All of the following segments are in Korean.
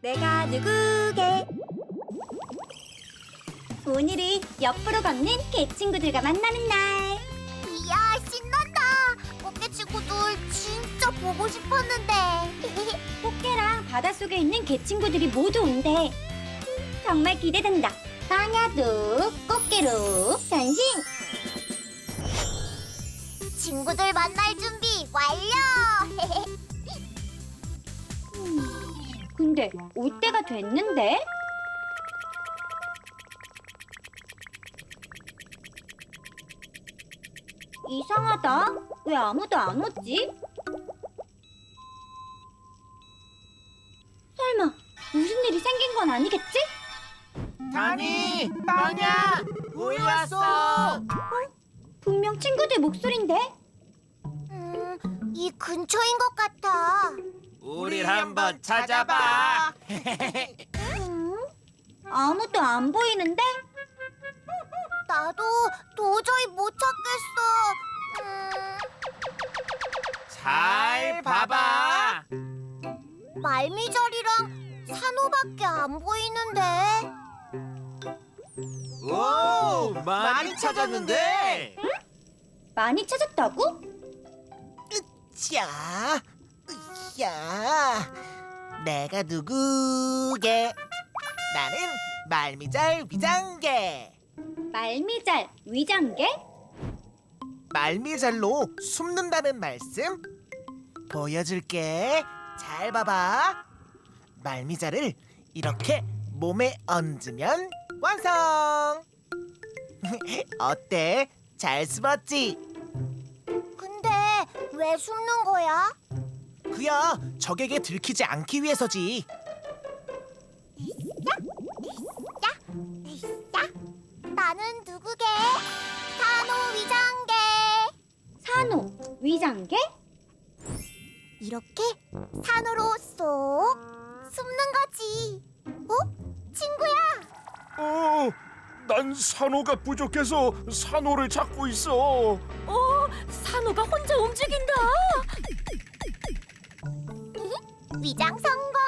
내가 누구게? 오늘은 옆으로 걷는 개 친구들과 만나는 날. 이야 신난다 꽃게 친구들 진짜 보고 싶었는데 꽃게랑 바닷속에 있는 개 친구들이 모두 온대. 정말 기대된다. 마녀도 꽃게로 변신. 친구들 만날 준비 완료 근데 올 때가 됐는데? 이상하다. 왜 아무도 안 오지? 설마 무슨 일이 생긴 건 아니겠지? 다니, 빵야, 우리 왔어. 분명 친구들 목소린데? 음, 이 근처인 것 같아 한번 찾아봐. 음? 아무도 안 보이는데? 나도 도저히 못 찾겠어 음, 잘 봐봐. 말미잘이랑 산호밖에 안 보이는데 오, 많이 찾았는데. 많이 찾았다고? 자, 야, 내가 누구게? 나는 말미잘 위장개. 말미잘 위장개? 말미잘로 숨는다는 말씀 보여줄게. 잘 봐봐. 말미잘을 이렇게 몸에 얹으면 완성. 어때? 잘 숨었지? 근데 왜 숨는 거야? 그야 적에게 들키지 않기 위해서지. 야, 나는 누구게? 산호 위장개 산호 위장개? 이렇게 산으로 쏙 숨는 거지. 어? 친구야. 어, 난 산호가 부족해서 산호를 찾고 있어. 산호가 혼자 움직인다. 위장 성공.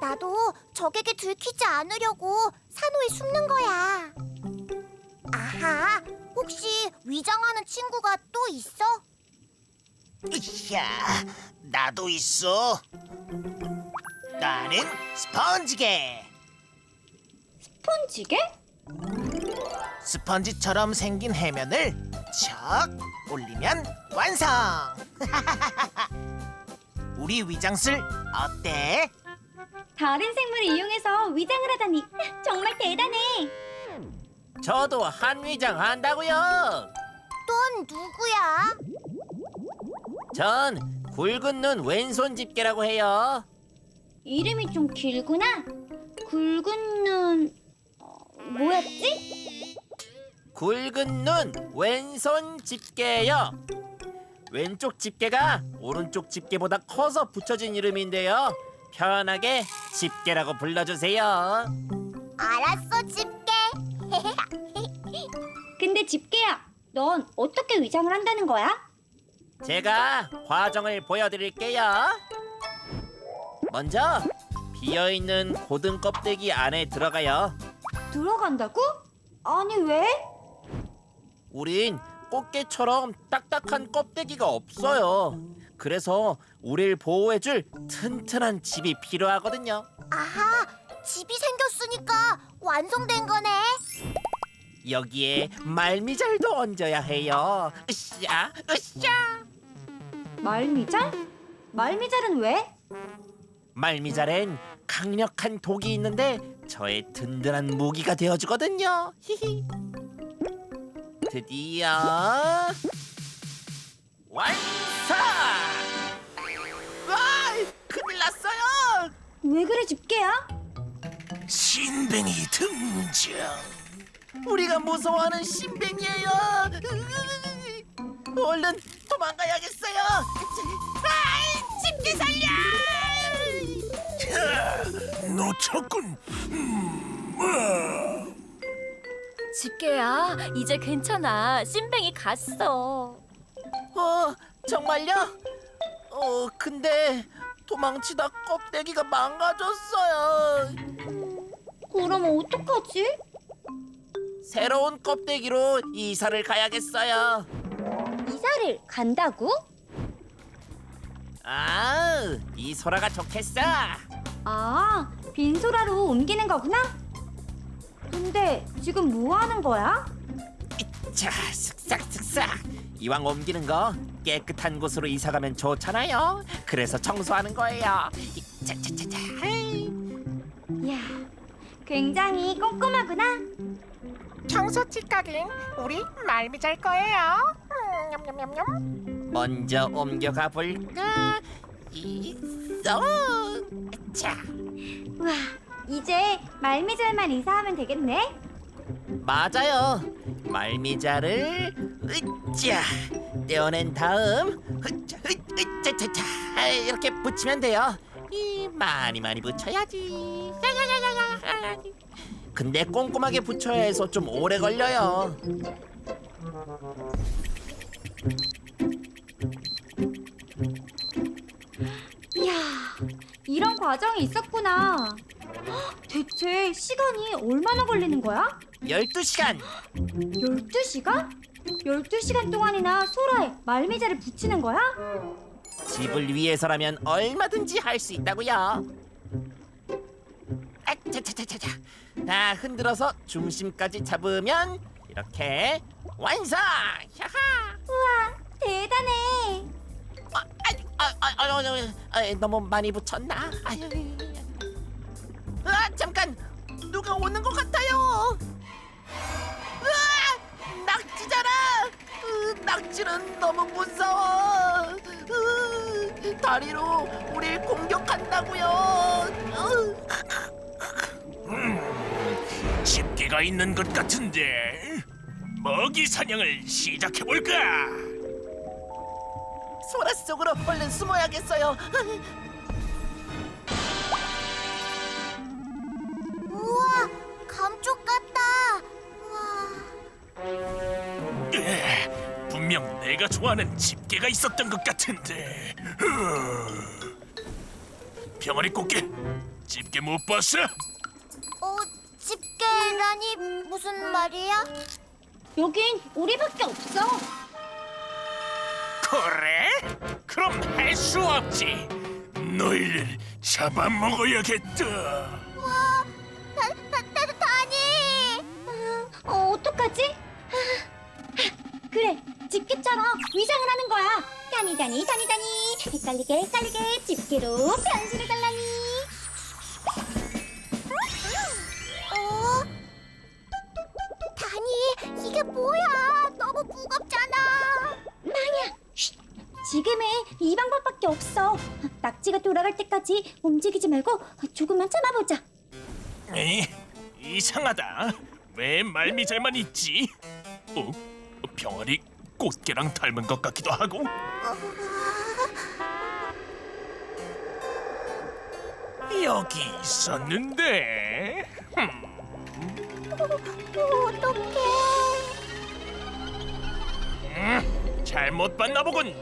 나도 적에게 들키지 않으려고 산호에 숨는 거야. 아하, 혹시 위장하는 친구가 또 있어? 야, 나도 있어. 나는 스펀지개. 폰지개? 스펀지처럼 생긴 해면을 척 올리면 완성. 우리 위장술 어때? 다른 생물을 이용해서 위장을 하다니 정말 대단해. 저도 한 위장 한다고요. 넌 누구야? 전 굵은 눈 왼손 집게라고 해요. 이름이 좀 길구나. 굵은 눈 어, 뭐였지? 굵은 눈 왼손 집게요. 왼쪽 집게가 오른쪽 집게보다 커서 붙여진 이름인데요. 편하게 집게라고 불러주세요. 알았어, 집게. 근데 집게야, 넌 어떻게 위장을 한다는 거야? 제가 과정을 보여드릴게요. 먼저 비어있는 고등 껍데기 안에 들어가요. 들어간다고? 아니 왜? 우린 꽃게처럼 딱딱한 껍데기가 없어요. 그래서 우리를 보호해줄 튼튼한 집이 필요하거든요. 아하, 집이 생겼으니까 완성된 거네. 여기에 말미잘도 얹어야 해요. 으쌰, 으쌰. 말미잘? 말미잘은 왜? 말미잘엔 강력한 독이 있는데 저의 든든한 무기가 되어주거든요. 히히. 드디어 완성! 와, 큰일 났어요. 왜 그래 집게야? 신뱅이 등장. 우리가 무서워하는 신뱅이에요. 얼른 도망가야겠어요. 아, 집게 살려! 놓쳤군. 집게야, 이제 괜찮아. 찐뱅이 갔어. 어, 정말요? 어, 근데 도망치다 껍데기가 망가졌어요. 그럼 어떡하지? 새로운 껍데기로 이사를 가야겠어요. 이사를 간다고? 아, 이 소라가 좋겠어. 아, 빈소라로 옮기는 거구나? 근데 지금 뭐 하는 거야? 자, 슥싹슥싹. 이왕 옮기는 거 깨끗한 곳으로 이사 가면 좋잖아요. 그래서 청소하는 거예요. 이, 자 자 자 자. 아이. 이야, 굉장히 꼼꼼하구나. 청소 찌꺼긴 우리 말미 잘 거예요. 음, 냠냠냠냠. 먼저 옮겨가 볼까? 있어. 자, 우와, 이제 말미잘만 이사하면 되겠네. 맞아요. 말미잘을 으쌰 떼어낸 다음 으쌰 으쌰자자자 이렇게 붙이면 돼요. 이 많이 많이 붙여야지. 야야야야야. 근데 꼼꼼하게 붙여야 해서 좀 오래 걸려요. 이야, 이런 과정이 있었구나. 헉, 대체 시간이 얼마나 걸리는 거야? 12시간. 12시간? 12시간 동안이나 소라에 말미잘을 붙이는 거야? 집을 위해서라면 얼마든지 할 수 있다고요. 아, 자자자자자. 다 흔들어서 중심까지 잡으면 이렇게 완성. 야하. 우와, 대단해. 아, 아, 아, 아, 아, 아, 아, 너무 많이 붙였나? 아유, 아, 잠깐 누가 오는 것 같아요. 으아, 낙지잖아. 으, 낙지는 너무 무서워. 으, 다리로 우릴 공격한다고요. 으, 집게가 있는 것 같은데 먹이 사냥을 시작해 볼까? 소라 속으로 얼른 숨어야겠어요. 분명 내가 좋아하는 집게가 있었던 것 같은데. 흐. 병아리 꽃게 집게 못 봤어? 어, 집게라니 무슨 말이야? 여긴 우리밖에 없어. 그래? 그럼 할 수 없지. 너희를 잡아먹어야겠다. 다니 다니 다니 다니 헷갈리게 헷갈리게 집게로 변신을 달라니. 어? 다니, 이게 뭐야? 너무 무겁잖아. 망야. 쉿. 지금은 이 방법밖에 없어. 낙지가 돌아갈 때까지 움직이지 말고 조금만 참아보자. 에이, 이상하다. 왜 말미잘만 있지? 어? 병아리 꽃게랑 닮은 것 같기도 하고. 여기 있었는데. 어떡해. 음, 잘못 봤나 보군.